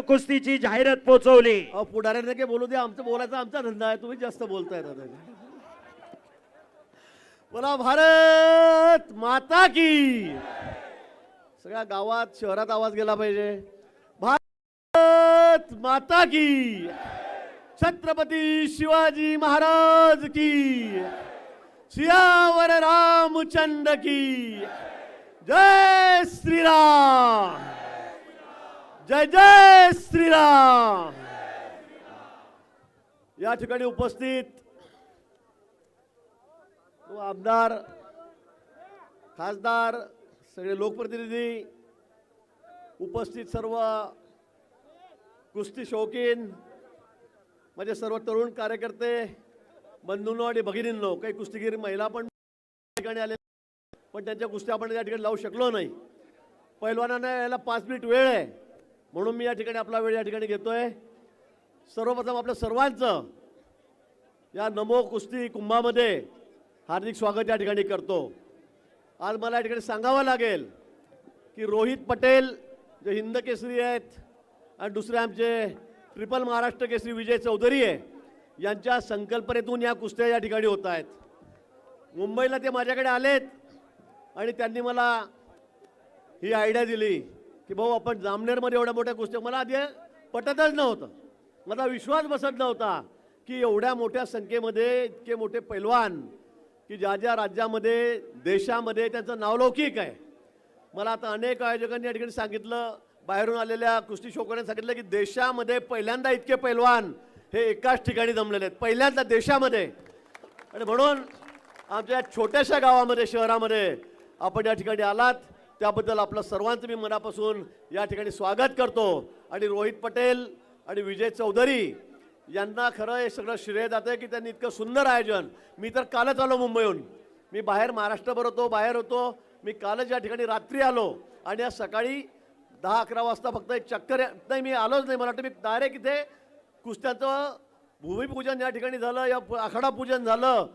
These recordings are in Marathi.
कुस्तीची जाहिरात पोहोचवली अहो पुढाऱ्यांना काही बोलू दे आमचं बोलायचा आमचा धंदा आहे. तुम्ही जास्त बोलताय दादा. बोला भारत माता की. सगळ्या गावात शहरात आवाज गेला पाहिजे. भारत माता की. छत्रपती शिवाजी महाराज की. सियावर रामचंद्र की. जय श्रीराम. जय जय श्रीराम! या ठिकाणी उपस्थित आमदार खासदार सगळे लोकप्रतिनिधी उपस्थित सर्व कुस्ती शौकीन म्हणजे सर्व तरुण कार्यकर्ते बंधूंनो आणि भगिनींनो काही कुस्तीगीर महिला पण ठिकाणी आले पण त्यांच्या कुस्त्या आपण या ठिकाणी लावू शकलो नाही. पहिलवानांना यायला पाच मिनिट वेळ आहे. म्हणून मी या ठिकाणी आपला वेळ या ठिकाणी घेतोय. सर्वप्रथम आपल्या सर्वांचं या नमो कुस्ती कुंभामध्ये हार्दिक स्वागत या ठिकाणी करतो. आज मला या ठिकाणी सांगावं लागेल की रोहित पटेल जे हिंद केसरी आहेत आणि दुसरे आमचे ट्रिपल महाराष्ट्र केसरी विजय चौधरी आहे यांच्या संकल्पनेतून या कुस्त्या या ठिकाणी होत आहेत. मुंबईला ते माझ्याकडे आलेत आणि त्यांनी मला ही आयडिया दिली. की भाऊ आपण जामनेरमध्ये एवढ्या मोठ्या कुस्त्या मला आधी पटतच नव्हतं. मला विश्वास बसत नव्हता की एवढ्या मोठ्या संख्येमध्ये इतके मोठे पैलवान की ज्या ज्या राज्यामध्ये देशामध्ये त्यांचं नावलौकिक आहे. मला आता अनेक आयोजकांनी या ठिकाणी सांगितलं बाहेरून आलेल्या कुस्ती शोकांनी सांगितलं की देशामध्ये पहिल्यांदा इतके पैलवान हे एकाच ठिकाणी जमलेले आहेत. पहिल्यांदा देशामध्ये. आणि म्हणून आमच्या छोट्याशा गावामध्ये शहरामध्ये आपण या ठिकाणी आलात. त्याबद्दल आपलं सर्वांचं मी मनापासून या ठिकाणी स्वागत करतो. आणि रोहित पटेल आणि विजय चौधरी यांना खरं हे सगळं श्रेय जातं की त्यांनी इतकं सुंदर आयोजन. मी तर कालच आलो मुंबईहून. मी बाहेर महाराष्ट्रभर होतो बाहेर होतो. मी कालच या ठिकाणी रात्री आलो. आणि आज सकाळी दहा अकरा वाजता फक्त एक चक्कर नाही मी आलोच नाही. मला वाटतं मी डायरेक्ट इथे कुस्त्याचं भूमिपूजन या ठिकाणी झालं या आखाडा पूजन झालं.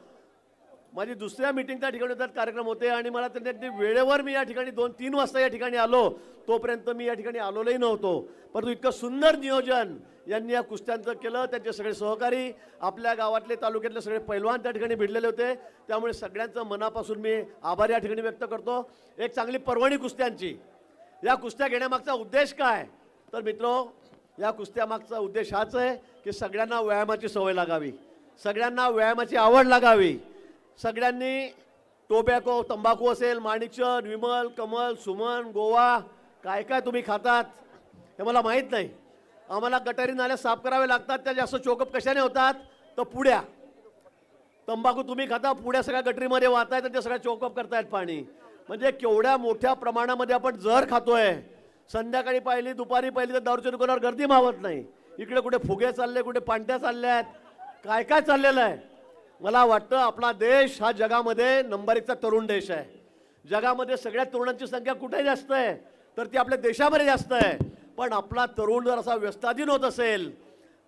माझी दुसऱ्या मीटिंग त्या ठिकाणी त्यात कार्यक्रम होते आणि मला त्यांनी अगदी वेळेवर मी या ठिकाणी दोन तीन वाजता या ठिकाणी आलो. तोपर्यंत मी या ठिकाणी आलोलोही नव्हतो. परंतु इतकं सुंदर नियोजन यांनी या कुस्त्यांचं केलं. त्यांचे सगळे सहकारी आपल्या गावातले तालुक्यातले सगळे पैलवान त्या ठिकाणी भिडलेले होते. त्यामुळे सगळ्यांचं मनापासून मी आभार या ठिकाणी व्यक्त करतो. एक चांगली पर्वणी कुस्त्यांची. या कुस्त्या घेण्यामागचा उद्देश काय? तर मित्रो या कुस्त्यामागचा उद्देश हाच आहे की सगळ्यांना व्यायामाची सवय लागावी. सगळ्यांना व्यायामाची आवड लागावी. सगळ्यांनी टोबॅको तंबाखू असेल माणिकचंद विमल कमल सुमन गोवा काय काय तुम्ही खातात हे मला माहीत नाही. आम्हाला गटारी नाल्या साफ करावे लागतात त्या जास्त चोकअप कशाने होतात तर पुड्या. तंबाखू तुम्ही खाता पुड्या सगळ्या गटरीमध्ये वाहतायत आणि ते सगळ्या चोकअप करतायत पाणी. म्हणजे केवढ्या मोठ्या प्रमाणामध्ये आपण जर खातोय संध्याकाळी पाहिली दुपारी पाहिली तर दारूच्या दुकानावर गर्दी मावत नाही. इकडे कुठे फुगे चालले कुठे पांट्या चालल्या आहेत काय काय चाललेलं आहे? मला वाटतं आपला देश हा जगामध्ये नंबर एकचा तरुण देश आहे. जगामध्ये सगळ्या तरुणांची संख्या कुठे जास्त आहे तर ती आपल्या देशामध्ये जास्त आहे. पण आपला तरुण जर असा व्यस्ताधीन होत असेल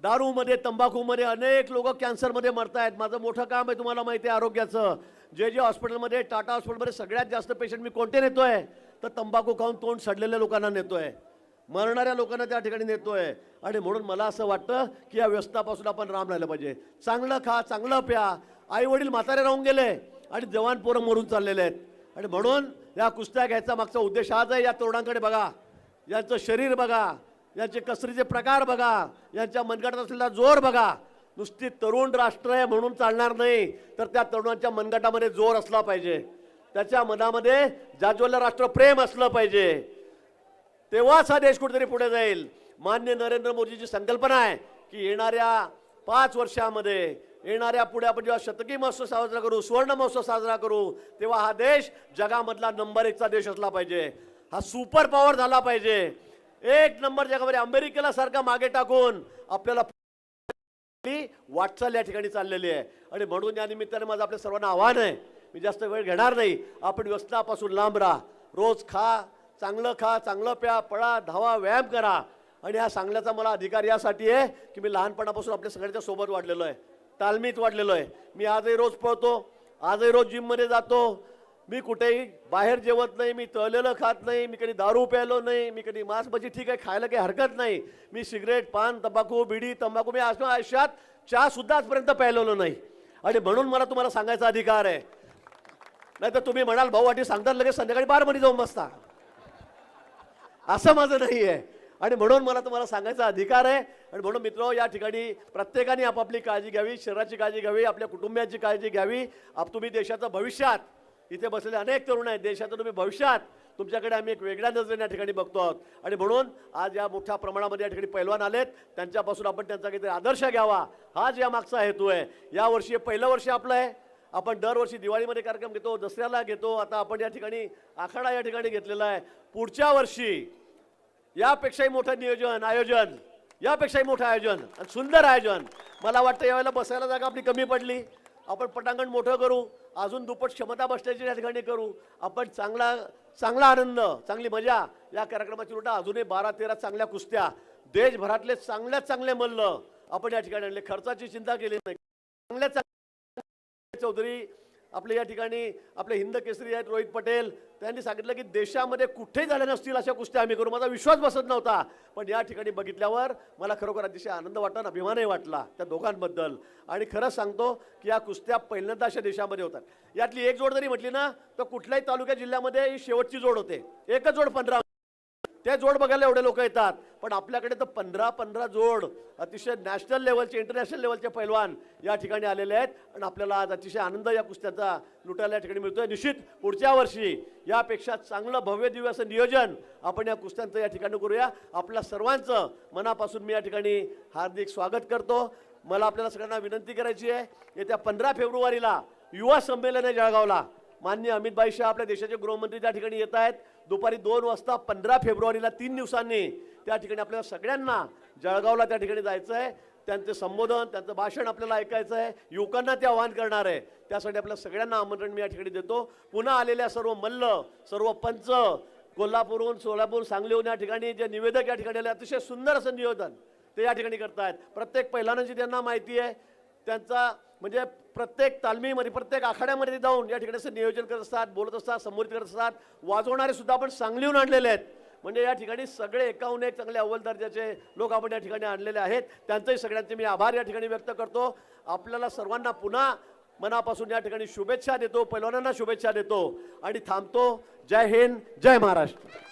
दारूमध्ये तंबाखूमध्ये अनेक लोक कॅन्सरमध्ये मरत आहेत माझं मोठं काम आहे तुम्हाला माहिती आहे आरोग्याचं. जे जे हॉस्पिटलमध्ये टाटा हॉस्पिटलमध्ये सगळ्यात जास्त पेशंट मी कोणते नेतो आहे तर तंबाखू खाऊन तोंड सडलेल्या लोकांना नेतो आहे मरणाऱ्या लोकांना त्या ठिकाणी नेतोय. आणि म्हणून मला असं वाटतं की या व्यस्तापासून आपण राम राहिलं पाहिजे. चांगलं खा चांगलं प्या. आई वडील म्हातारे राहून गेले आणि जवान पोरं मरून चाललेले आहेत. आणि म्हणून या कुस्त्या घ्यायचा मागचा उद्देश हाच आहे. या तरुणांकडे बघा. यांचं शरीर बघा. यांचे कसरीचे प्रकार बघा. यांच्या मनगटात असलेला जोर बघा. नुसती तरुण राष्ट्र आहे म्हणून चालणार नाही. तर त्या तरुणांच्या मनगटामध्ये जोर असला पाहिजे. त्याच्या मनामध्ये जाज्वल्य राष्ट्रप्रेम असलं पाहिजे. तेव्हाच हा देश कुठेतरी पुढे जाईल. मान्य नरेंद्र मोदीची संकल्पना आहे की येणाऱ्या पाच वर्षामध्ये येणाऱ्या पुढे आपण जेव्हा शतकी महोत्सव साजरा करू सुवर्ण महोत्सव साजरा करू तेव्हा हा देश जगामधला नंबर एकचा देश असला पाहिजे. हा सुपर पॉवर झाला पाहिजे. एक नंबर जगामध्ये अमेरिकेला सारखा मागे टाकून आपल्याला वाटचाल या ठिकाणी चाललेली आहे. आणि म्हणून या निमित्ताने माझं आपल्या सर्वांना आव्हान आहे. मी जास्त वेळ घेणार नाही. आपण व्यसनापासून लांब राहा. रोज खा चांगलं खा चांगलं प्या पळा धावा व्यायाम करा. आणि हा सांगण्याचा मला अधिकार यासाठी आहे की मी लहानपणापासून आपल्या सगळ्यांच्या सोबत वाढलेलो आहे. तालमीत वाढलेलो आहे. मी आजही रोज पळतो आजही रोज जिममध्ये जातो. मी कुठेही बाहेर जेवत नाही मी तळलेलं खात नाही मी कधी दारू प्यायलो नाही मी कधी मांस भजी ठीक आहे खायला काही हरकत नाही. मी सिगरेट पान तंबाखू बिडी तंबाखू मी आज आयुष्यात चहा सुद्धा आजपर्यंत प्यायलेलो नाही. आणि म्हणून मला तुम्हाला सांगायचा अधिकार आहे. नाही तर तुम्ही म्हणाल भाऊ वाटी सांगतात लगेच संध्याकाळी बारमध्ये जाऊन बसता. असं माझं नाही आहे आणि म्हणून मला तुम्हाला सांगायचा अधिकार आहे. आणि म्हणून मित्र या ठिकाणी प्रत्येकाने आपापली काळजी घ्यावी शरीराची काळजी घ्यावी आपल्या कुटुंबियांची काळजी घ्यावी. आप तुम्ही देशाचं भविष्यात इथे बसलेले अनेक तरुण आहेत देशाचं तुम्ही भविष्यात तुमच्याकडे आम्ही एक वेगळ्या नजरेने या ठिकाणी बघतो आहोत. आणि म्हणून आज या मोठ्या प्रमाणामध्ये या ठिकाणी पैलवान आलेत. त्यांच्यापासून आपण त्यांचा काहीतरी आदर्श घ्यावा. हाच या मागचा हेतू आहे. यावर्षी पहिलं वर्ष आपलं आहे. आपण दरवर्षी दिवाळीमध्ये कार्यक्रम घेतो दसऱ्याला घेतो. आता आपण या ठिकाणी आखाडा या ठिकाणी घेतलेला आहे. पुढच्या वर्षी यापेक्षाही मोठं नियोजन आयोजन. यापेक्षाही मोठं आयोजन आणि सुंदर आयोजन. मला वाटतं यावेळेला बसायला जागा आपली कमी पडली. आपण पटांगण मोठं करू. अजून दुप्पट क्षमता बसण्याची या ठिकाणी करू. आपण चांगला चांगला आनंद चांगली मजा या कार्यक्रमाची लुटा अजूनही बारा तेरा चांगल्या कुस्त्या. देशभरातले चांगल्यात चांगले मल्ल आपण या ठिकाणी आणले. खर्चाची चिंता केली नाही. चांगल्या चांगल्या चौधरी आपले या ठिकाणी आपले हिंद केसरी आहेत रोहित पटेल. त्यांनी सांगितलं की देशामध्ये कुठेही झाल्या नसतील अशा कुस्त्या आम्ही करू. माझा विश्वास बसत नव्हता. पण या ठिकाणी बघितल्यावर मला खरोखर अतिशय आनंद वाटला आणि अभिमानही वाटला त्या दोघांबद्दल. आणि खरंच सांगतो की या कुस्त्या पहिल्यांदा अशा देशामध्ये होतात. यातली एक जोड जरी म्हटली ना तर कुठल्याही तालुक्या जिल्ह्यामध्ये ही शेवटची जोड होते. एकच जोड पंधरा ते जोड बघायला एवढे लोक येतात. पण आपल्याकडे तर पंधरा पंधरा जोड अतिशय नॅशनल लेवलचे इंटरनॅशनल लेवलचे पैलवान या ठिकाणी आलेले आहेत. आणि आपल्याला आज अतिशय आनंद या कुस्त्याचा लुटायला या ठिकाणी मिळतोय. निश्चित पुढच्या वर्षी यापेक्षा चांगलं भव्य दिव्य असं नियोजन आपण या कुस्त्यांचं या ठिकाणी करूया. आपल्या सर्वांचं मनापासून मी या ठिकाणी हार्दिक स्वागत करतो. मला आपल्याला सगळ्यांना विनंती करायची आहे येत्या पंधरा फेब्रुवारीला युवा संमेलन आहे जळगावला. मान्य अमित भाई शाह आपल्या देशाचे गृहमंत्री त्या ठिकाणी येत आहेत. दुपारी दोन वाजता पंधरा फेब्रुवारीला तीन दिवसांनी त्या ठिकाणी आपल्याला सगळ्यांना जळगावला त्या ठिकाणी जायचं आहे त्यांचं संबोधन त्यांचं भाषण आपल्याला ऐकायचं आहे युवकांना ते आवाहन करणार आहे त्यासाठी आपल्या सगळ्यांना आमंत्रण मी या ठिकाणी देतो. पुन्हा आलेल्या सर्व मल्ल सर्व पंच कोल्हापूरहून सोलापूर सांगलीहून या ठिकाणी जे निवेदक या ठिकाणी आले अतिशय सुंदर असं नियोजन ते या ठिकाणी करतायत. प्रत्येक पैलवानांची त्यांना माहिती आहे. त्यांचा म्हणजे प्रत्येक तालमीमध्ये प्रत्येक आखाड्यामध्ये जाऊन या ठिकाणी असं नियोजन करत असतात बोलत असतात संबोधित करत असतात. वाजवणारे सुद्धा आपण सांगलीहून आणलेले आहेत. म्हणजे या ठिकाणी सगळे एकाहून एक चांगले अव्वल दर्जाचे लोक आपण या ठिकाणी आणलेले आहेत. त्यांचंही सगळ्यांचे मी आभार या ठिकाणी व्यक्त करतो. आपल्याला सर्वांना पुन्हा मनापासून या ठिकाणी शुभेच्छा देतो पैलवानांना शुभेच्छा देतो. आणि थांबतो. जय हिंद जय महाराष्ट्र.